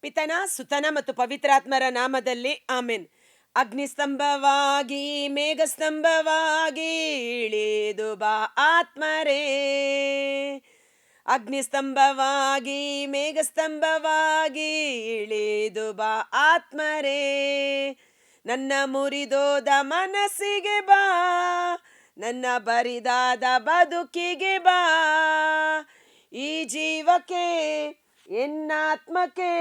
ಪಿತನ, ಸುತನ ಮತ್ತು ಪವಿತ್ರಾತ್ಮರ ನಾಮದಲ್ಲಿ ಆಮೇನ್. ಅಗ್ನಿಸ್ತಂಭವಾಗಿ, ಮೇಘಸ್ತಂಭವಾಗಿ ಇಳಿದು ಬಾ ಆತ್ಮರೇ. ಅಗ್ನಿಸ್ತಂಭವಾಗಿ, ಮೇಘಸ್ತಂಭವಾಗಿ ಇಳಿದು ಬಾ ಆತ್ಮರೇ. ನನ್ನ ಮುರಿದೋದ ಮನಸ್ಸಿಗೆ ಬಾ, ನನ್ನ ಬರಿದಾದ ಬದುಕಿಗೆ ಬಾ. ಈ ಜೀವಕ್ಕೆ ಎನ್ನಾತ್ಮಕ್ಕೆ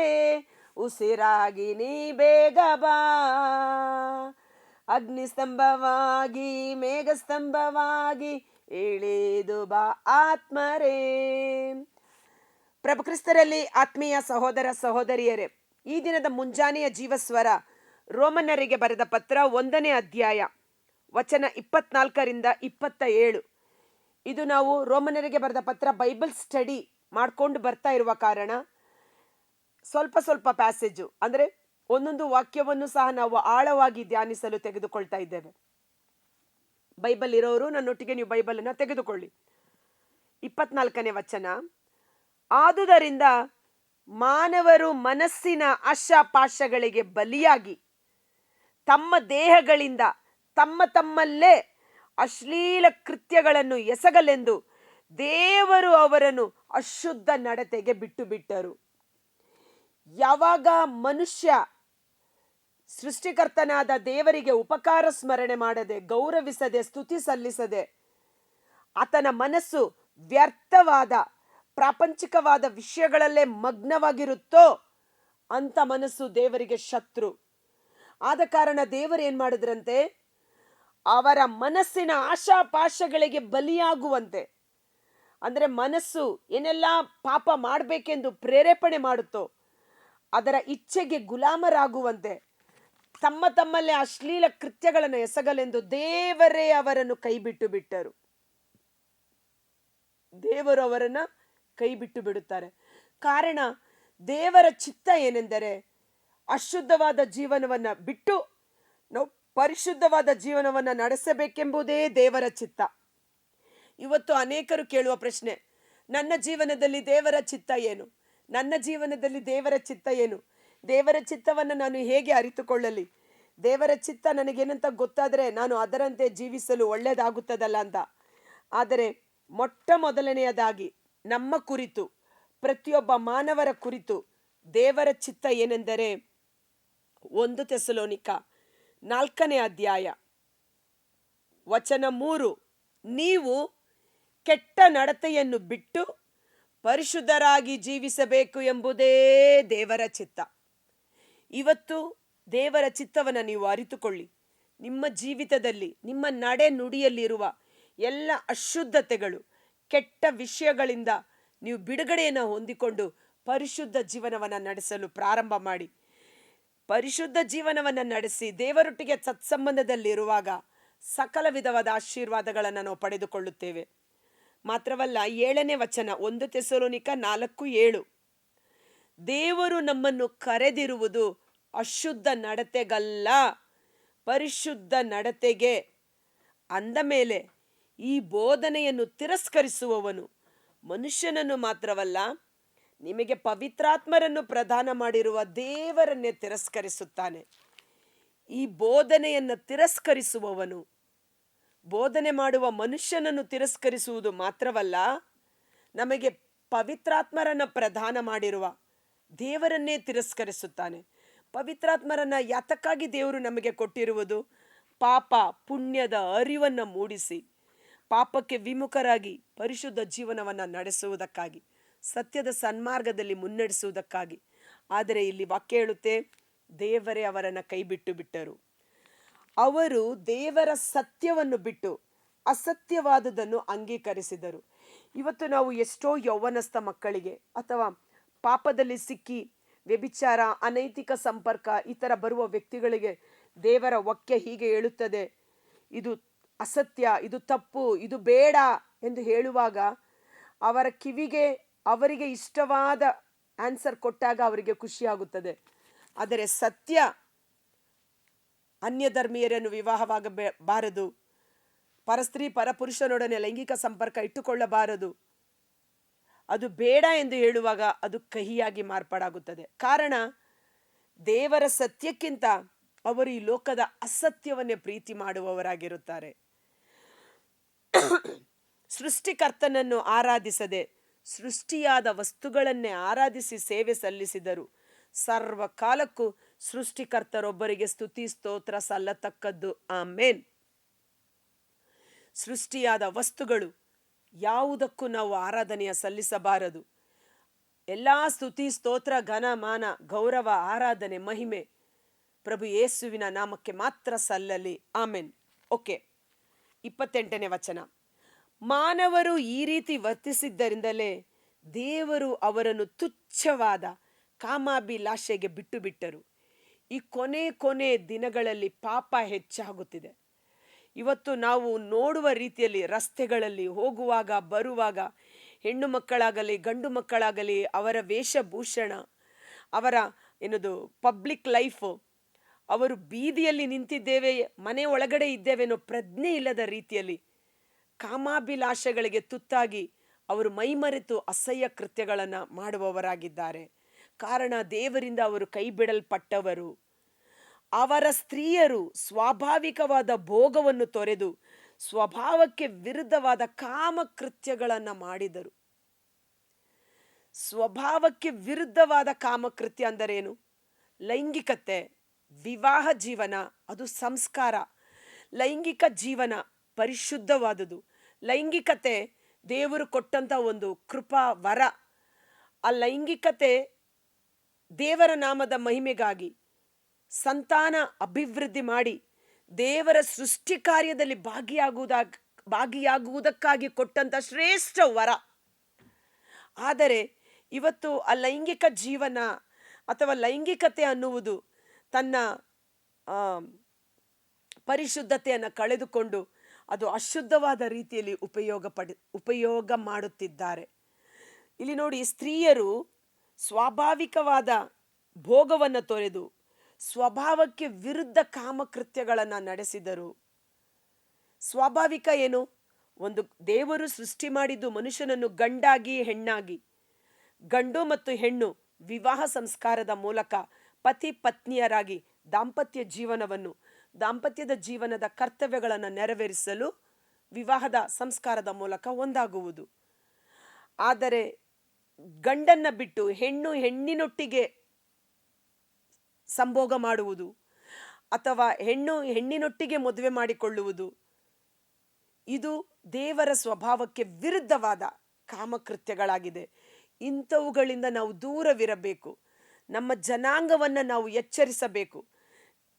ಉಸಿರಾಗಿ ನೀ ಬೇಗ ಬಾ. ಅಗ್ನಿಸ್ತಂಭವಾಗಿ, ಮೇಘಸ್ತಂಭವಾಗಿ ಇಳಿದು ಬಾ ಆತ್ಮರೇ. ಪ್ರಭು ಕ್ರಿಸ್ತರಲ್ಲಿ ಆತ್ಮೀಯ ಸಹೋದರ ಸಹೋದರಿಯರೇ, ಈ ದಿನದ ಮುಂಜಾನೆಯ ಜೀವಸ್ವರ ರೋಮನ್ನರಿಗೆ ಬರೆದ ಪತ್ರ ಒಂದನೇ ಅಧ್ಯಾಯ, ವಚನ ಇಪ್ಪತ್ನಾಲ್ಕರಿಂದ ಇಪ್ಪತ್ತ ಏಳು. ಇದು ನಾವು ರೋಮನರಿಗೆ ಬರೆದ ಪತ್ರ ಬೈಬಲ್ ಸ್ಟಡಿ ಮಾಡ್ಕೊಂಡು ಬರ್ತಾ ಇರುವ ಕಾರಣ ಸ್ವಲ್ಪ ಸ್ವಲ್ಪ ಪ್ಯಾಸೇಜು ಅಂದರೆ ಒಂದೊಂದು ವಾಕ್ಯವನ್ನು ಸಹ ನಾವು ಆಳವಾಗಿ ಧ್ಯಾನಿಸಲು ತೆಗೆದುಕೊಳ್ತಾ ಇದ್ದೇವೆ. ಬೈಬಲ್ ಇರೋರು ನನ್ನೊಟ್ಟಿಗೆ ನೀವು ಬೈಬಲನ್ನು ತೆಗೆದುಕೊಳ್ಳಿ. ಇಪ್ಪತ್ನಾಲ್ಕನೇ ವಚನ, ಆದುದರಿಂದ ಮಾನವರು ಮನಸ್ಸಿನ ಆಶಾಪಾಶಗಳಿಗೆ ಬಲಿಯಾಗಿ ತಮ್ಮ ದೇಹಗಳಿಂದ ತಮ್ಮ ತಮ್ಮಲ್ಲೇ ಅಶ್ಲೀಲ ಕೃತ್ಯಗಳನ್ನು ಎಸಗಲೆಂದು ದೇವರು ಅವರನ್ನು ಅಶುದ್ಧ ನಡತೆಗೆ ಬಿಟ್ಟು ಬಿಟ್ಟರು. ಯಾವಾಗ ಮನುಷ್ಯ ಸೃಷ್ಟಿಕರ್ತನಾದ ದೇವರಿಗೆ ಉಪಕಾರ ಸ್ಮರಣೆ ಮಾಡದೆ, ಗೌರವಿಸದೆ, ಸ್ತುತಿ ಸಲ್ಲಿಸದೆ, ಆತನ ಮನಸ್ಸು ವ್ಯರ್ಥವಾದ, ಪ್ರಾಪಂಚಿಕವಾದ ವಿಷಯಗಳಲ್ಲೇ ಮಗ್ನವಾಗಿರುತ್ತೋ ಅಂತ ಮನಸ್ಸು ದೇವರಿಗೆ ಶತ್ರು. ಆದ ಕಾರಣ ದೇವರು ಏನ್ ಮಾಡಿದ್ರಂತೆ? ಅವರ ಮನಸ್ಸಿನ ಆಶಾಪಾಶಗಳಿಗೆ ಬಲಿಯಾಗುವಂತೆ. ಅಂದ್ರೆ ಮನಸ್ಸು ಏನೆಲ್ಲ ಪಾಪ ಮಾಡಬೇಕೆಂದು ಪ್ರೇರೇಪಣೆ ಮಾಡುತ್ತೋ, ಅದರ ಇಚ್ಛೆಗೆ ಗುಲಾಮರಾಗುವಂತೆ, ತಮ್ಮ ತಮ್ಮಲ್ಲೇ ಅಶ್ಲೀಲ ಕೃತ್ಯಗಳನ್ನು ಎಸಗಲೆಂದು ದೇವರೇ ಅವರನ್ನು ಕೈಬಿಟ್ಟು ಬಿಟ್ಟರು. ದೇವರು ಅವರನ್ನ ಕೈ ಬಿಟ್ಟು ಬಿಡುತ್ತಾರೆ. ಕಾರಣ, ದೇವರ ಚಿತ್ತ ಏನೆಂದರೆ ಅಶುದ್ಧವಾದ ಜೀವನವನ್ನ ಬಿಟ್ಟು ನಾವು ಪರಿಶುದ್ಧವಾದ ಜೀವನವನ್ನು ನಡೆಸಬೇಕೆಂಬುದೇ ದೇವರ ಚಿತ್ತ. ಇವತ್ತು ಅನೇಕರು ಕೇಳುವ ಪ್ರಶ್ನೆ, ನನ್ನ ಜೀವನದಲ್ಲಿ ದೇವರ ಚಿತ್ತ ಏನು? ನನ್ನ ಜೀವನದಲ್ಲಿ ದೇವರ ಚಿತ್ತ ಏನು? ದೇವರ ಚಿತ್ತವನ್ನು ನಾನು ಹೇಗೆ ಅರಿತುಕೊಳ್ಳಲಿ? ದೇವರ ಚಿತ್ತ ನನಗೇನಂತ ಗೊತ್ತಾದರೆ ನಾನು ಅದರಂತೆ ಜೀವಿಸಲು ಒಳ್ಳೆಯದಾಗುತ್ತದಲ್ಲ ಅಂತ. ಆದರೆ ಮೊಟ್ಟ ಮೊದಲನೆಯದಾಗಿ ನಮ್ಮ ಕುರಿತು, ಪ್ರತಿಯೊಬ್ಬ ಮಾನವರ ಕುರಿತು ದೇವರ ಚಿತ್ತ ಏನೆಂದರೆ ಒಂದು ತೆಸಲೋನಿಕ ನಾಲ್ಕನೇ ಅಧ್ಯಾಯ, ವಚನ ಮೂರು, ನೀವು ಕೆಟ್ಟ ನಡತೆಯನ್ನು ಬಿಟ್ಟು ಪರಿಶುದ್ಧರಾಗಿ ಜೀವಿಸಬೇಕು ಎಂಬುದೇ ದೇವರ ಚಿತ್ತ. ಇವತ್ತು ದೇವರ ಚಿತ್ತವನ್ನು ನೀವು ಅರಿತುಕೊಳ್ಳಿ. ನಿಮ್ಮ ಜೀವಿತದಲ್ಲಿ, ನಿಮ್ಮ ನಡೆ ನುಡಿಯಲ್ಲಿರುವ ಎಲ್ಲ ಅಶುದ್ಧತೆಗಳು, ಕೆಟ್ಟ ವಿಷಯಗಳಿಂದ ನೀವು ಬಿಡುಗಡೆಯನ್ನು ಹೊಂದಿಕೊಂಡು ಪರಿಶುದ್ಧ ಜೀವನವನ್ನು ನಡೆಸಲು ಪ್ರಾರಂಭ ಮಾಡಿ. ಪರಿಶುದ್ಧ ಜೀವನವನ್ನು ನಡೆಸಿ ದೇವರೊಟ್ಟಿಗೆ ಸತ್ಸಂಬಂಧದಲ್ಲಿರುವಾಗ ಸಕಲ ವಿಧವಾದ ಆಶೀರ್ವಾದಗಳನ್ನು ನಾವು ಪಡೆದುಕೊಳ್ಳುತ್ತೇವೆ. ಮಾತ್ರವಲ್ಲ, ಏಳನೇ ವಚನ, ಒಂದು ತೆಸಲೋನಿಕ ನಾಲ್ಕು ಏಳು. ದೇವರು ನಮ್ಮನ್ನು ಕರೆದಿರುವುದು ಅಶುದ್ಧ ನಡತೆಗಲ್ಲ, ಪರಿಶುದ್ಧ ನಡತೆಗೆ. ಅಂದ ಮೇಲೆ ಈ ಬೋಧನೆಯನ್ನು ತಿರಸ್ಕರಿಸುವವನು ಮನುಷ್ಯನನ್ನು ಮಾತ್ರವಲ್ಲ, ನಿಮಗೆ ಪವಿತ್ರಾತ್ಮರನ್ನು ಪ್ರದಾನ ಮಾಡಿರುವ ದೇವರನ್ನೇ ತಿರಸ್ಕರಿಸುತ್ತಾನೆ. ಈ ಬೋಧನೆಯನ್ನು ತಿರಸ್ಕರಿಸುವವನು ಬೋಧನೆ ಮಾಡುವ ಮನುಷ್ಯನನ್ನು ತಿರಸ್ಕರಿಸುವುದು ಮಾತ್ರವಲ್ಲ, ನಮಗೆ ಪವಿತ್ರಾತ್ಮರನ್ನು ಪ್ರದಾನ ಮಾಡಿರುವ ದೇವರನ್ನೇ ತಿರಸ್ಕರಿಸುತ್ತಾನೆ. ಪವಿತ್ರಾತ್ಮರನ್ನು ಯಾತಕ್ಕಾಗಿ ದೇವರು ನಮಗೆ ಕೊಟ್ಟಿರುವುದು? ಪಾಪ ಪುಣ್ಯದ ಅರಿವನ್ನು ಮೂಡಿಸಿ, ಪಾಪಕ್ಕೆ ವಿಮುಖರಾಗಿ ಪರಿಶುದ್ಧ ಜೀವನವನ್ನು ನಡೆಸುವುದಕ್ಕಾಗಿ, ಸತ್ಯದ ಸನ್ಮಾರ್ಗದಲ್ಲಿ ಮುನ್ನಡೆಸುವುದಕ್ಕಾಗಿ. ಆದರೆ ಇಲ್ಲಿ ವಾಕ್ಯ ಹೇಳುತ್ತೆ, ದೇವರೇ ಅವರನ್ನು ಕೈಬಿಟ್ಟು ಬಿಟ್ಟರು. ಅವರು ದೇವರ ಸತ್ಯವನ್ನು ಬಿಟ್ಟು ಅಸತ್ಯವಾದದನ್ನು ಅಂಗೀಕರಿಸಿದರು. ಇವತ್ತು ನಾವು ಎಷ್ಟೋ ಯೌವನಸ್ಥ ಮಕ್ಕಳಿಗೆ ಅಥವಾ ಪಾಪದಲ್ಲಿ ಸಿಕ್ಕಿ ವ್ಯಭಿಚಾರ, ಅನೈತಿಕ ಸಂಪರ್ಕ ಈ ಬರುವ ವ್ಯಕ್ತಿಗಳಿಗೆ ದೇವರ ವಾಕ್ಯ ಹೀಗೆ ಹೇಳುತ್ತದೆ, ಇದು ಅಸತ್ಯ, ಇದು ತಪ್ಪು, ಇದು ಬೇಡ ಎಂದು ಹೇಳುವಾಗ ಅವರ ಕಿವಿಗೆ, ಅವರಿಗೆ ಇಷ್ಟವಾದ ಆನ್ಸರ್ ಕೊಟ್ಟಾಗ ಅವರಿಗೆ ಖುಷಿಯಾಗುತ್ತದೆ. ಆದರೆ ಸತ್ಯ ಅನ್ಯ ಧರ್ಮೀಯರನ್ನು ವಿವಾಹವಾಗಬಾರದು ಪರಸ್ತ್ರೀ ಪರಪುರುಷನೊಡನೆ ಲೈಂಗಿಕ ಸಂಪರ್ಕ ಇಟ್ಟುಕೊಳ್ಳಬಾರದು. ಅದು ಬೇಡ ಎಂದು ಹೇಳುವಾಗ ಅದು ಕಹಿಯಾಗಿ ಮಾರ್ಪಾಡಾಗುತ್ತದೆ. ಕಾರಣ, ದೇವರ ಸತ್ಯಕ್ಕಿಂತ ಅವರು ಈ ಲೋಕದ ಅಸತ್ಯವನ್ನೇ ಪ್ರೀತಿ ಮಾಡುವವರಾಗಿರುತ್ತಾರೆ. ಸೃಷ್ಟಿಕರ್ತನನ್ನು ಆರಾಧಿಸದೆ ಸೃಷ್ಟಿಯಾದ ವಸ್ತುಗಳನ್ನೇ ಆರಾಧಿಸಿ ಸೇವೆ ಸಲ್ಲಿಸಿದರು. ಸರ್ವಕಾಲಕ್ಕೂ ಸೃಷ್ಟಿಕರ್ತರೊಬ್ಬರಿಗೆ ಸ್ತುತಿ, ಸ್ತೋತ್ರ ಸಲ್ಲತಕ್ಕದ್ದು. ಆಮೇನ್. ಸೃಷ್ಟಿಯಾದ ವಸ್ತುಗಳು ಯಾವುದಕ್ಕೂ ನಾವು ಆರಾಧನೆಯ ಸಲ್ಲಿಸಬಾರದು. ಎಲ್ಲ ಸ್ತುತಿ, ಸ್ತೋತ್ರ, ಘನ, ಮಾನ, ಗೌರವ, ಆರಾಧನೆ, ಮಹಿಮೆ ಪ್ರಭು ಯೇಸುವಿನ ನಾಮಕ್ಕೆ ಮಾತ್ರ ಸಲ್ಲಲಿ. ಆಮೇನ್. ಓಕೆ. ಇಪ್ಪತ್ತೆಂಟನೇ ವಚನ. ಮಾನವರು ಈ ರೀತಿ ವರ್ತಿಸಿದ್ದರಿಂದಲೇ ದೇವರು ಅವರನ್ನು ತುಚ್ಛವಾದ ಕಾಮಾಭಿಲಾಷೆಗೆ ಬಿಟ್ಟು ಬಿಟ್ಟರು. ಈ ಕೊನೆ ಕೊನೆ ದಿನಗಳಲ್ಲಿ ಪಾಪ ಹೆಚ್ಚಾಗುತ್ತಿದೆ. ಇವತ್ತು ನಾವು ನೋಡುವ ರೀತಿಯಲ್ಲಿ ರಸ್ತೆಗಳಲ್ಲಿ ಹೋಗುವಾಗ, ಬರುವಾಗ ಹೆಣ್ಣು ಮಕ್ಕಳಾಗಲಿ, ಗಂಡು ಮಕ್ಕಳಾಗಲಿ ಅವರ ವೇಷಭೂಷಣ, ಅವರ ಏನದು ಪಬ್ಲಿಕ್ ಲೈಫು, ಅವರು ಬೀದಿಯಲ್ಲಿ ನಿಂತಿದ್ದೇವೆ, ಮನೆ ಒಳಗಡೆ ಇದ್ದೇವೆ ಅನ್ನೋ ಪ್ರಜ್ಞೆ ಇಲ್ಲದ ರೀತಿಯಲ್ಲಿ ಕಾಮಾಭಿಲಾಷೆಗಳಿಗೆ ತುತ್ತಾಗಿ ಅವರು ಮೈಮರೆತು ಅಸಹ್ಯ ಕೃತ್ಯಗಳನ್ನು ಮಾಡುವವರಾಗಿದ್ದಾರೆ. ಕಾರಣ ದೇವರಿಂದ ಅವರು ಕೈ ಬಿಡಲ್ಪಟ್ಟವರು ಅವರ ಸ್ತ್ರೀಯರು ಸ್ವಾಭಾವಿಕವಾದ ಭೋಗವನ್ನು ತೊರೆದು ಸ್ವಭಾವಕ್ಕೆ ವಿರುದ್ಧವಾದ ಕಾಮಕೃತ್ಯಗಳನ್ನು ಮಾಡಿದರು. ಸ್ವಭಾವಕ್ಕೆ ವಿರುದ್ಧವಾದ ಕಾಮಕೃತ್ಯ ಅಂದರೇನು? ಲೈಂಗಿಕತೆ, ವಿವಾಹ ಜೀವನ, ಅದು ಸಂಸ್ಕಾರ. ಲೈಂಗಿಕ ಜೀವನ ಪರಿಶುದ್ಧವಾದುದು. ಲೈಂಗಿಕತೆ ದೇವರು ಕೊಟ್ಟಂತ ಒಂದು ಕೃಪಾ ವರ ಆ ಲೈಂಗಿಕತೆ ದೇವರ ನಾಮದ ಮಹಿಮೆಗಾಗಿ ಸಂತಾನ ಅಭಿವೃದ್ಧಿ ಮಾಡಿ ದೇವರ ಸೃಷ್ಟಿ ಕಾರ್ಯದಲ್ಲಿ ಭಾಗಿಯಾಗುವುದಾಗ ಭಾಗಿಯಾಗುವುದಕ್ಕಾಗಿ ಕೊಟ್ಟಂತ ಶ್ರೇಷ್ಠ ವರ. ಆದರೆ ಇವತ್ತು ಆ ಲೈಂಗಿಕ ಜೀವನ ಅಥವಾ ಲೈಂಗಿಕತೆ ಅನ್ನುವುದು ತನ್ನ ಪರಿಶುದ್ಧತೆಯನ್ನು ಕಳೆದುಕೊಂಡು ಅದು ಅಶುದ್ಧವಾದ ರೀತಿಯಲ್ಲಿ ಉಪಯೋಗ ಪಡಿ ಉಪಯೋಗ ಮಾಡುತ್ತಿದ್ದಾರೆ. ಇಲ್ಲಿ ನೋಡಿ ಸ್ತ್ರೀಯರು ಸ್ವಾಭಾವಿಕವಾದ ಭೋಗವನ್ನು ತೊರೆದು ಸ್ವಭಾವಕ್ಕೆ ವಿರುದ್ಧ ಕಾಮಕೃತ್ಯಗಳನ್ನು ನಡೆಸಿದರು. ಸ್ವಾಭಾವಿಕ ಏನು? ಒಂದು ದೇವರು ಸೃಷ್ಟಿ ಮಾಡಿದ್ದು ಮನುಷ್ಯನನ್ನು ಗಂಡಾಗಿ, ಹೆಣ್ಣಾಗಿ. ಗಂಡು ಮತ್ತು ಹೆಣ್ಣು ವಿವಾಹ ಸಂಸ್ಕಾರದ ಮೂಲಕ ಪತಿ ಪತ್ನಿಯರಾಗಿ ದಾಂಪತ್ಯ ಜೀವನವನ್ನು, ದಾಂಪತ್ಯದ ಜೀವನದ ಕರ್ತವ್ಯಗಳನ್ನು ನೆರವೇರಿಸಲು ವಿವಾಹದ ಸಂಸ್ಕಾರದ ಮೂಲಕ ಒಂದಾಗುವುದು. ಆದರೆ ಗಂಡನ್ನ ಬಿಟ್ಟು ಹೆಣ್ಣು ಹೆಣ್ಣಿನೊಟ್ಟಿಗೆ ಸಂಭೋಗ ಮಾಡುವುದು ಅಥವಾ ಹೆಣ್ಣು ಹೆಣ್ಣಿನೊಟ್ಟಿಗೆ ಮದುವೆ ಮಾಡಿಕೊಳ್ಳುವುದು, ಇದು ದೇವರ ಸ್ವಭಾವಕ್ಕೆ ವಿರುದ್ಧವಾದ ಕಾಮಕೃತ್ಯಗಳಾಗಿದೆ. ಇಂಥವುಗಳಿಂದ ನಾವು ದೂರವಿರಬೇಕು. ನಮ್ಮ ಜನಾಂಗವನ್ನು ನಾವು ಎಚ್ಚರಿಸಬೇಕು.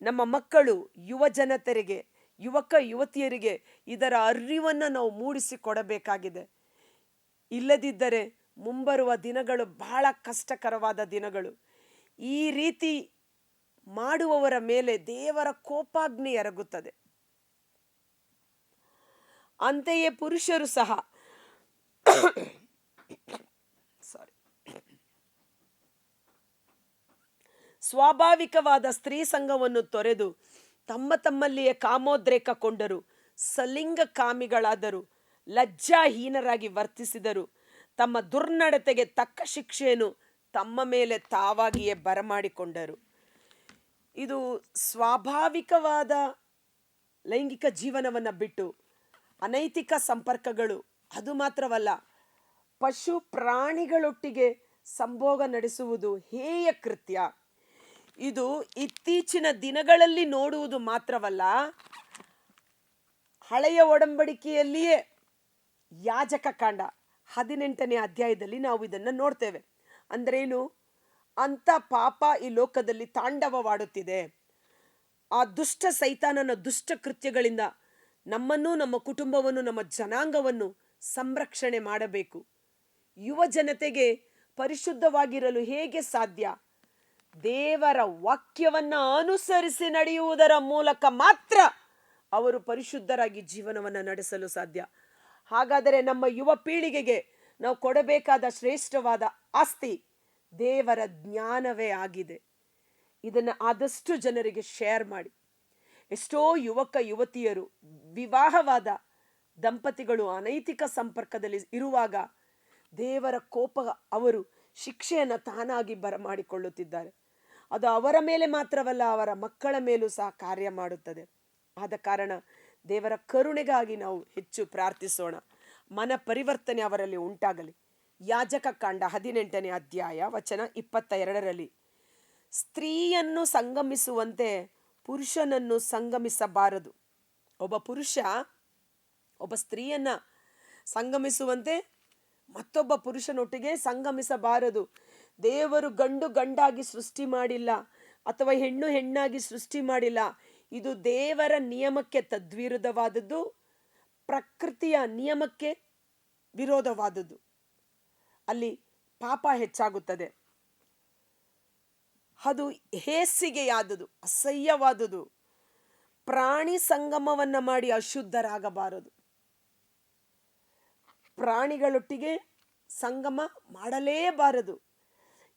ನಮ್ಮ ಮಕ್ಕಳು, ಯುವ ಜನತೆರಿಗೆ, ಯುವಕ ಯುವತಿಯರಿಗೆ ಇದರ ಅರಿವನ್ನು ನಾವು ಮೂಡಿಸಿಕೊಡಬೇಕಾಗಿದೆ. ಇಲ್ಲದಿದ್ದರೆ ಮುಂಬರುವ ದಿನಗಳು ಬಹಳ ಕಷ್ಟಕರವಾದ ದಿನಗಳು. ಈ ರೀತಿ ಮಾಡುವವರ ಮೇಲೆ ದೇವರ ಕೋಪಾಗ್ನಿ ಎರಗುತ್ತದೆ. ಅಂತೆಯೇ ಪುರುಷರು ಸಹ ಸಾರಿ ಸ್ವಾಭಾವಿಕವಾದ ಸ್ತ್ರೀ ಸಂಘವನ್ನು ತೊರೆದು ತಮ್ಮ ತಮ್ಮಲ್ಲಿಯೇ ಕಾಮೋದ್ರೇಕ ಕೊಂಡರು, ಸಲಿಂಗ ಕಾಮಿಗಳಾದರು, ಲಜ್ಜಾಹೀನರಾಗಿ ವರ್ತಿಸಿದರು. ತಮ್ಮ ದುರ್ನಡತೆಗೆ ತಕ್ಕ ಶಿಕ್ಷೆಯನ್ನು ತಮ್ಮ ಮೇಲೆ ತಾವಾಗಿಯೇ ಬರಮಾಡಿಕೊಂಡರು. ಇದು ಸ್ವಾಭಾವಿಕವಾದ ಲೈಂಗಿಕ ಜೀವನವನ್ನು ಬಿಟ್ಟು ಅನೈತಿಕ ಸಂಪರ್ಕಗಳು ಅದು ಮಾತ್ರವಲ್ಲ, ಪಶು ಪ್ರಾಣಿಗಳೊಟ್ಟಿಗೆ ಸಂಭೋಗ ನಡೆಸುವುದು ಹೇಯ ಕೃತ್ಯ. ಇದು ಇತ್ತೀಚಿನ ದಿನಗಳಲ್ಲಿ ನೋಡುವುದು ಮಾತ್ರವಲ್ಲ, ಹಳೆಯ ಒಡಂಬಡಿಕೆಯಲ್ಲಿಯೇ ಯಾಜಕ ಕಾಂಡ. ಹದಿನೆಂಟನೇ ಅಧ್ಯಾಯದಲ್ಲಿ ನಾವು ಇದನ್ನು ನೋಡ್ತೇವೆ. ಅಂದ್ರೇನು? ಅಂತ ಪಾಪ ಈ ಲೋಕದಲ್ಲಿ ತಾಂಡವವಾಡುತ್ತಿದೆ. ಆ ದುಷ್ಟ ಸೈತಾನನ ದುಷ್ಟ ಕೃತ್ಯಗಳಿಂದ ನಮ್ಮನ್ನು ನಮ್ಮ ಕುಟುಂಬವನ್ನು ನಮ್ಮ ಜನಾಂಗವನ್ನು ಸಂರಕ್ಷಣೆ ಮಾಡಬೇಕು. ಯುವ ಜನತೆಗೆ ಪರಿಶುದ್ಧವಾಗಿರಲು ಹೇಗೆ ಸಾಧ್ಯ? ದೇವರ ವಾಕ್ಯವನ್ನು ಅನುಸರಿಸಿ ನಡೆಯುವುದರ ಮೂಲಕ ಮಾತ್ರ ಅವರು ಪರಿಶುದ್ಧರಾಗಿ ಜೀವನವನ್ನು ನಡೆಸಲು ಸಾಧ್ಯ. ಹಾಗಾದರೆ ನಮ್ಮ ಯುವ ಪೀಳಿಗೆಗೆ ನಾವು ಕೊಡಬೇಕಾದ ಶ್ರೇಷ್ಠವಾದ ಆಸ್ತಿ ದೇವರ ಜ್ಞಾನವೇ ಆಗಿದೆ. ಇದನ್ನು ಆದಷ್ಟು ಜನರಿಗೆ ಶೇರ್ ಮಾಡಿ. ಎಷ್ಟೋ ಯುವಕ, ಯುವತಿಯರು ವಿವಾಹವಾದ ದಂಪತಿಗಳು ಅನೈತಿಕ ಸಂಪರ್ಕದಲ್ಲಿ ಇರುವಾಗ ದೇವರ ಕೋಪ ಅವರು ಶಿಕ್ಷೆಯನ್ನು ತಾನಾಗಿ ಬರಮಾಡಿಕೊಳ್ಳುತ್ತಿದ್ದಾರೆ ಅದು ಅವರ ಮೇಲೆ ಮಾತ್ರವಲ್ಲ, ಅವರ ಮಕ್ಕಳ ಮೇಲೂ ಸಹ ಕಾರ್ಯ ಮಾಡುತ್ತದೆ. ಆದ ಕಾರಣ ದೇವರ ಕರುಣೆಗಾಗಿ ನಾವು ಹೆಚ್ಚು ಪ್ರಾರ್ಥಿಸೋಣ. ಮನ ಪರಿವರ್ತನೆ ಅವರಲ್ಲಿ ಉಂಟಾಗಲಿ. ಯಾಜಕ ಕಾಂಡ ಹದಿನೆಂಟನೇ ಅಧ್ಯಾಯ ವಚನ ಇಪ್ಪತ್ತ ಎರಡರಲ್ಲಿ ಸ್ತ್ರೀಯನ್ನು ಸಂಗಮಿಸುವಂತೆ ಪುರುಷನನ್ನು ಸಂಗಮಿಸಬಾರದು. ಒಬ್ಬ ಪುರುಷ ಒಬ್ಬ ಸ್ತ್ರೀಯನ್ನ ಸಂಗಮಿಸುವಂತೆ ಮತ್ತೊಬ್ಬ ಪುರುಷನೊಟ್ಟಿಗೆ ಸಂಗಮಿಸಬಾರದು. ದೇವರು ಗಂಡು ಗಂಡಾಗಿ ಸೃಷ್ಟಿ ಮಾಡಿಲ್ಲ ಅಥವಾ ಹೆಣ್ಣು ಹೆಣ್ಣಾಗಿ ಸೃಷ್ಟಿ ಮಾಡಿಲ್ಲ. ಇದು ದೇವರ ನಿಯಮಕ್ಕೆ ತದ್ವಿರುದ್ಧವಾದದ್ದು, ಪ್ರಕೃತಿಯ ನಿಯಮಕ್ಕೆ ವಿರೋಧವಾದದ್ದು. ಅಲ್ಲಿ ಪಾಪ ಹೆಚ್ಚಾಗುತ್ತದೆ. ಅದು ಹೇಸಿಗೆಯಾದದು ಅಸಹ್ಯವಾದುದು ಪ್ರಾಣಿ ಸಂಗಮವನ್ನ ಮಾಡಿ ಅಶುದ್ಧರಾಗಬಾರದು. ಪ್ರಾಣಿಗಳೊಟ್ಟಿಗೆ ಸಂಗಮ ಮಾಡಲೇಬಾರದು.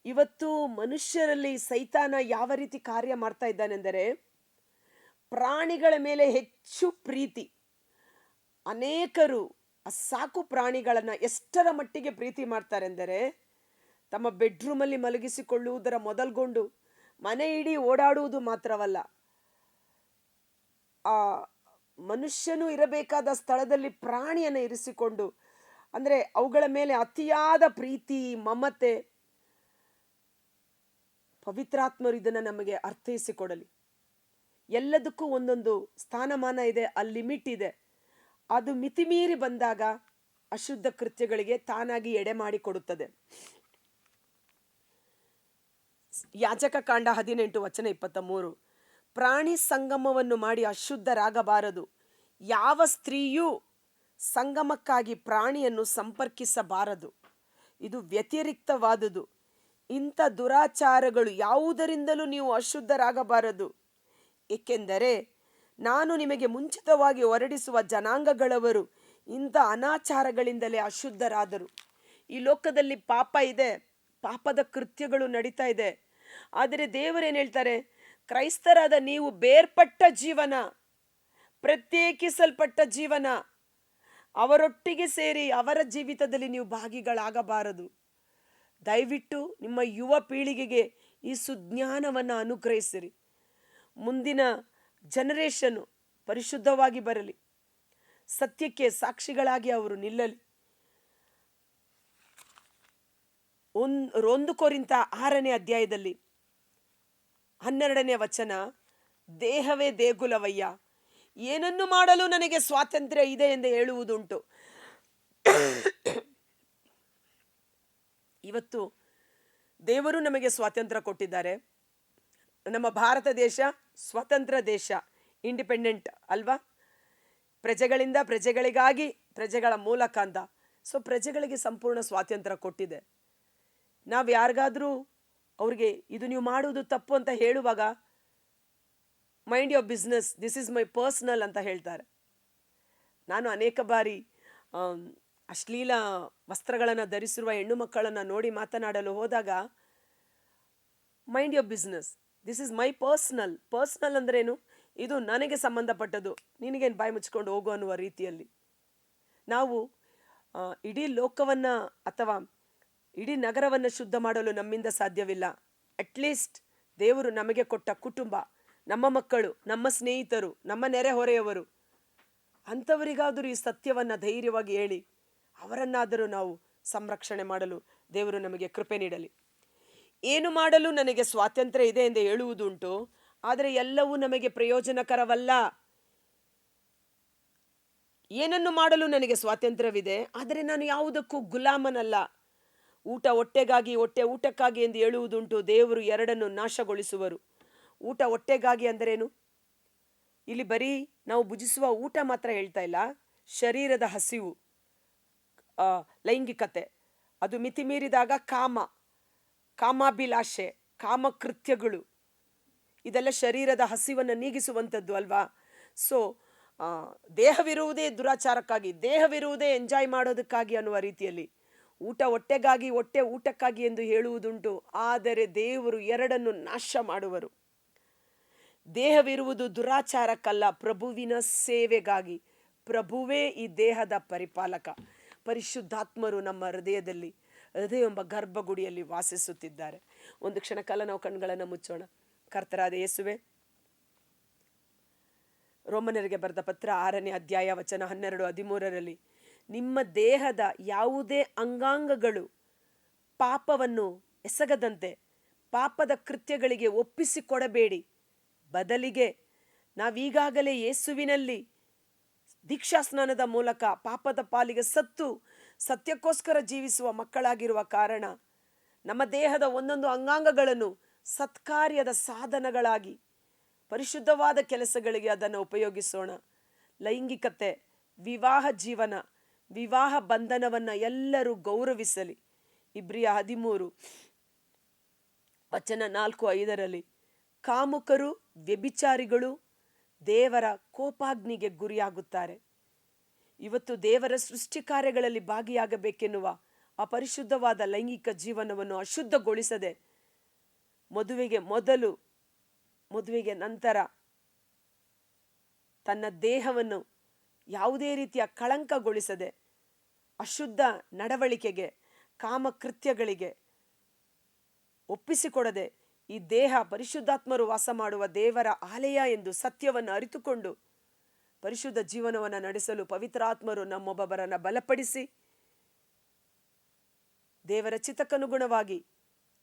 ಇವತ್ತು ಮನುಷ್ಯರಲ್ಲಿ ಸೈತಾನ ಯಾವ ರೀತಿ ಕಾರ್ಯ ಮಾಡ್ತಾ ಇದ್ದಾನೆಂದರೆ ಪ್ರಾಣಿಗಳ ಮೇಲೆ ಹೆಚ್ಚು ಪ್ರೀತಿ. ಅನೇಕರು ಆ ಸಾಕು ಪ್ರಾಣಿಗಳನ್ನು ಎಷ್ಟರ ಮಟ್ಟಿಗೆ ಪ್ರೀತಿ ಮಾಡ್ತಾರೆಂದರೆ, ತಮ್ಮ ಬೆಡ್ರೂಮಲ್ಲಿ ಮಲಗಿಸಿಕೊಳ್ಳುವುದರ ಮೊದಲ್ಗೊಂಡು ಮನೆ ಇಡೀ ಓಡಾಡುವುದು ಮಾತ್ರವಲ್ಲ, ಆ ಮನುಷ್ಯನು ಇರಬೇಕಾದ ಸ್ಥಳದಲ್ಲಿ ಪ್ರಾಣಿಯನ್ನು ಇರಿಸಿಕೊಂಡು, ಅಂದರೆ ಅವುಗಳ ಮೇಲೆ ಅತಿಯಾದ ಪ್ರೀತಿ, ಮಮತೆ, ಪವಿತ್ರಾತ್ಮರು ಇದನ್ನು ನಮಗೆ ಅರ್ಥೈಸಿಕೊಡಲಿ. ಎಲ್ಲದಕ್ಕೂ ಒಂದೊಂದು ಸ್ಥಾನಮಾನ ಇದೆ, ಆ ಲಿಮಿಟ್ ಇದೆ. ಅದು ಮಿತಿಮೀರಿ ಬಂದಾಗ ಅಶುದ್ಧ ಕೃತ್ಯಗಳಿಗೆ ತಾನಾಗಿ ಎಡೆ ಮಾಡಿಕೊಡುತ್ತದೆ. ಯಾಜಕ ಕಾಂಡ ಹದಿನೆಂಟು ವಚನ ಇಪ್ಪತ್ತ ಮೂರು ಪ್ರಾಣಿ ಸಂಗಮವನ್ನು ಮಾಡಿ ಅಶುದ್ಧರಾಗಬಾರದು. ಯಾವ ಸ್ತ್ರೀಯೂ ಸಂಗಮಕ್ಕಾಗಿ ಪ್ರಾಣಿಯನ್ನು ಸಂಪರ್ಕಿಸಬಾರದು. ಇದು ವ್ಯತಿರಿಕ್ತವಾದುದು. ಇಂಥ ದುರಾಚಾರಗಳು ಯಾವುದರಿಂದಲೂ ನೀವು ಅಶುದ್ಧರಾಗಬಾರದು. ಏಕೆಂದರೆ ನಾನು ನಿಮಗೆ ಮುಂಚಿತವಾಗಿ ಹೊರಡಿಸುವ ಜನಾಂಗಗಳವರು ಇಂಥ ಅನಾಚಾರಗಳಿಂದಲೇ ಅಶುದ್ಧರಾದರು. ಈ ಲೋಕದಲ್ಲಿ ಪಾಪ ಇದೆ, ಪಾಪದ ಕೃತ್ಯಗಳು ನಡೀತಾ ಇದೆ. ಆದರೆ ದೇವರೇನು ಹೇಳ್ತಾರೆ? ಕ್ರೈಸ್ತರಾದ ನೀವು ಬೇರ್ಪಟ್ಟ ಜೀವನ, ಪ್ರತ್ಯೇಕಿಸಲ್ಪಟ್ಟ ಜೀವನ, ಅವರೊಟ್ಟಿಗೆ ಸೇರಿ ಅವರ ಜೀವಿತದಲ್ಲಿ ನೀವು ಭಾಗಿಗಳಾಗಬಾರದು. ದಯವಿಟ್ಟು ನಿಮ್ಮ ಯುವ ಪೀಳಿಗೆಗೆ ಈ ಸುಜ್ಞಾನವನ್ನು ಅನುಗ್ರಹಿಸಿರಿ. ಮುಂದಿನ ಜನರೇಷನ್ನು ಪರಿಶುದ್ಧವಾಗಿ ಬರಲಿ. ಸತ್ಯಕ್ಕೆ ಸಾಕ್ಷಿಗಳಾಗಿ ಅವರು ನಿಲ್ಲಲಿ. ಒಂದ್, ಒಂದು ಕೋರಿಂತ ಆರನೇ ಅಧ್ಯಾಯದಲ್ಲಿ ಹನ್ನೆರಡನೇ ವಚನ, ದೇಹವೇ ದೇಗುಲವಯ್ಯ, ಏನನ್ನು ಮಾಡಲು ನನಗೆ ಸ್ವಾತಂತ್ರ್ಯ ಇದೆ ಎಂದು ಹೇಳುವುದುಂಟು. ಇವತ್ತು ದೇವರು ನಮಗೆ ಸ್ವಾತಂತ್ರ್ಯ ಕೊಟ್ಟಿದ್ದಾರೆ. ನಮ್ಮ ಭಾರತ ದೇಶ ಸ್ವತಂತ್ರ ದೇಶ ಇಂಡಿಪೆಂಡೆಂಟ್ ಅಲ್ವಾ? ಪ್ರಜೆಗಳಿಂದ ಪ್ರಜೆಗಳಿಗಾಗಿ ಪ್ರಜೆಗಳ ಮೂಲಕ ಅಂತ ಸೊ ಪ್ರಜೆಗಳಿಗೆ ಸಂಪೂರ್ಣ ಸ್ವಾತಂತ್ರ್ಯ ಕೊಟ್ಟಿದೆ. ನಾವು ಯಾರಿಗಾದರೂ ಅವ್ರಿಗೆ, ಇದು ನೀವು ಮಾಡುವುದು ತಪ್ಪು ಅಂತ ಹೇಳುವಾಗ mind your business this is my personal ಅಂತ ಹೇಳ್ತಾರೆ. ನಾನು ಅನೇಕ ಬಾರಿ ಅಶ್ಲೀಲ ವಸ್ತ್ರಗಳನ್ನು ಧರಿಸಿರುವ ಹೆಣ್ಣು ಮಕ್ಕಳನ್ನು ನೋಡಿ ಮಾತನಾಡಲು ಹೋದಾಗ mind your business this is my personal personal ಅಂದ್ರೇನು? ಇದು ನನಗೆ ಸಂಬಂಧಪಟ್ಟದ್ದು. ನಿನಗೇನು ಬಾಯಿ ಮುಚ್ಕೊಂಡು ಹೋಗು ಅನ್ನುವ ರೀತಿಯಲ್ಲಿ. ನಾವು ಇಡೀ ಲೋಕವನ್ನು ಅಥವಾ ಇಡೀ ನಗರವನ್ನು ಶುದ್ಧ ಮಾಡಲು ನಮ್ಮಿಂದ ಸಾಧ್ಯವಿಲ್ಲ. ಅಟ್ಲೀಸ್ಟ್ ದೇವರು ನಮಗೆ ಕೊಟ್ಟ ಕುಟುಂಬ, ನಮ್ಮ ಮಕ್ಕಳು, ನಮ್ಮ ಸ್ನೇಹಿತರು, ನಮ್ಮ ನೆರೆಹೊರೆಯವರು ಅಂಥವರಿಗಾದರೂ ಈ ಸತ್ಯವನ್ನು ಧೈರ್ಯವಾಗಿ ಹೇಳಿ, ಅವರನ್ನಾದರೂ ನಾವು ಸಂರಕ್ಷಣೆ ಮಾಡಲು ದೇವರು ನಮಗೆ ಕೃಪೆ ನೀಡಲಿ. ಏನು ಮಾಡಲು ನನಗೆ ಸ್ವಾತಂತ್ರ್ಯ ಇದೆ ಎಂದು ಹೇಳುವುದುಂಟು, ಆದರೆ ಎಲ್ಲವೂ ನಮಗೆ ಪ್ರಯೋಜನಕರವಲ್ಲ. ಏನನ್ನು ಮಾಡಲು ನನಗೆ ಸ್ವಾತಂತ್ರ್ಯವಿದೆ, ಆದರೆ ನಾನು ಯಾವುದಕ್ಕೂ ಗುಲಾಮನಲ್ಲ. ಊಟ ಹೊಟ್ಟೆಗಾಗಿ, ಹೊಟ್ಟೆ ಊಟಕ್ಕಾಗಿ ಎಂದು ಹೇಳುವುದುಂಟು, ದೇವರು ಎರಡನ್ನು ನಾಶಗೊಳಿಸುವರು. ಊಟ ಹೊಟ್ಟೆಗಾಗಿ ಅಂದರೇನು? ಇಲ್ಲಿ ಬರೀ ನಾವು ಭುಜಿಸುವ ಊಟ ಮಾತ್ರ ಹೇಳ್ತಾ ಇಲ್ಲ, ಶರೀರದ ಹಸಿವು ಲೈಂಗಿಕತೆ. ಅದು ಮಿತಿ ಮೀರಿದಾಗ ಕಾಮ. ಕಾಮಾಭಿಲಾಷೆ, ಕಾಮಕೃತ್ಯಗಳು. ಇದೆಲ್ಲ ಶರೀರದ ಹಸಿವನ್ನು ನೀಗಿಸುವಂಥದ್ದು ಅಲ್ವಾ? ಸೊ ದೇಹವಿರುವುದೇ ದುರಾಚಾರಕ್ಕಾಗಿ, ದೇಹವಿರುವುದೇ ಎಂಜಾಯ್ ಮಾಡೋದಕ್ಕಾಗಿ ಅನ್ನುವ ರೀತಿಯಲ್ಲಿ. ಊಟ ಹೊಟ್ಟೆಗಾಗಿ, ಹೊಟ್ಟೆ ಊಟಕ್ಕಾಗಿ ಎಂದು ಹೇಳುವುದುಂಟು, ಆದರೆ ದೇವರು ಎರಡನ್ನು ನಾಶ ಮಾಡುವರು. ದೇಹವಿರುವುದು ದುರಾಚಾರಕ್ಕಲ್ಲ, ಪ್ರಭುವಿನ ಸೇವೆಗಾಗಿ. ಪ್ರಭುವೇ ಈ ದೇಹದ ಪರಿಪಾಲಕ. ಪರಿಶುದ್ಧಾತ್ಮರು ನಮ್ಮ ಹೃದಯದಲ್ಲಿ. ಹೃದಯ ಎಂಬ ಗರ್ಭಗುಡಿಯಲ್ಲಿ ವಾಸಿಸುತ್ತಿದ್ದಾರೆ. ಒಂದು ಕ್ಷಣ ಕಾಲ ನಾವು ಕಣ್ಗಳನ್ನು ಮುಚ್ಚೋಣ. ಕರ್ತರಾದ ಯೇಸುವೆ, ರೋಮನರಿಗೆ ಬರೆದ ಪತ್ರ ಆರನೇ ಅಧ್ಯಾಯ ವಚನ ಹನ್ನೆರಡು ಹದಿಮೂರರಲ್ಲಿ, ನಿಮ್ಮ ದೇಹದ ಯಾವುದೇ ಅಂಗಾಂಗಗಳು ಪಾಪವನ್ನು ಎಸಗದಂತೆ ಪಾಪದ ಕೃತ್ಯಗಳಿಗೆ ಒಪ್ಪಿಸಿಕೊಡಬೇಡಿ. ಬದಲಿಗೆ ನಾವೀಗಾಗಲೇ ಯೇಸುವಿನಲ್ಲಿ ದೀಕ್ಷಾಸ್ನಾನದ ಮೂಲಕ ಪಾಪದ ಪಾಲಿಗೆ ಸತ್ತು ಸತ್ಯಕ್ಕೋಸ್ಕರ ಜೀವಿಸುವ ಮಕ್ಕಳಾಗಿರುವ ಕಾರಣ ನಮ್ಮ ದೇಹದ ಒಂದೊಂದು ಅಂಗಾಂಗಗಳನ್ನು ಸತ್ಕಾರ್ಯದ ಸಾಧನಗಳಾಗಿ, ಪರಿಶುದ್ಧವಾದ ಕೆಲಸಗಳಿಗೆ ಅದನ್ನು ಉಪಯೋಗಿಸೋಣ. ಲೈಂಗಿಕತೆ, ವಿವಾಹ ಜೀವನ, ವಿವಾಹ ಬಂಧನವನ್ನು ಎಲ್ಲರೂ ಗೌರವಿಸಲಿ. ಇಬ್ರಿಯ ಹದಿಮೂರು, ವಚನ ನಾಲ್ಕು ಐದರಲ್ಲಿ, ಕಾಮುಕರು, ವ್ಯಭಿಚಾರಿಗಳು ದೇವರ ಕೋಪಾಗ್ನಿಗೆ ಗುರಿಯಾಗುತ್ತಾರೆ. ಇವತ್ತು ದೇವರ ಸೃಷ್ಟಿ ಕಾರ್ಯಗಳಲ್ಲಿ ಭಾಗಿಯಾಗಬೇಕೆನ್ನುವ ಅಪರಿಶುದ್ಧವಾದ ಲೈಂಗಿಕ ಜೀವನವನ್ನು ಅಶುದ್ಧಗೊಳಿಸದೆ ಮದುವೆಗೆ ಮೊದಲು, ಮದುವೆಗೆ ನಂತರ ತನ್ನ ದೇಹವನ್ನು ಯಾವುದೇ ರೀತಿಯ ಕಳಂಕಗೊಳಿಸದೆ ಅಶುದ್ಧ ನಡವಳಿಕೆಗೆ, ಕಾಮಕೃತ್ಯಗಳಿಗೆ ಒಪ್ಪಿಸಿಕೊಡದೆ ಈ ದೇಹ ಪರಿಶುದ್ಧಾತ್ಮರು ವಾಸ ಮಾಡುವ ದೇವರ ಆಲಯ ಎಂದು ಸತ್ಯವನ್ನು ಅರಿತುಕೊಂಡು ಪರಿಶುದ್ಧ ಜೀವನವನ್ನು ನಡೆಸಲು ಪವಿತ್ರಾತ್ಮರು ನಮ್ಮೊಬ್ಬೊಬ್ಬರನ್ನು ಬಲಪಡಿಸಿ, ದೇವರ ಚಿತ್ತಕ್ಕನುಗುಣವಾಗಿ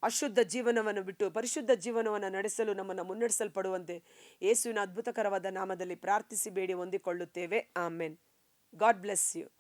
ಅಶುದ್ಧ ಜೀವನವನ್ನು ಬಿಟ್ಟು ಪರಿಶುದ್ಧ ಜೀವನವನ್ನು ನಡೆಸಲು ನಮ್ಮನ್ನು ಮುನ್ನಡೆಸಲ್ಪಡುವಂತೆ ಯೇಸುವಿನ ಅದ್ಭುತಕರವಾದ ನಾಮದಲ್ಲಿ ಪ್ರಾರ್ಥಿಸಿ ಬೇಡಿ ಹೊಂದಿಕೊಳ್ಳುತ್ತೇವೆ. ಆಮೇನ್. God bless you.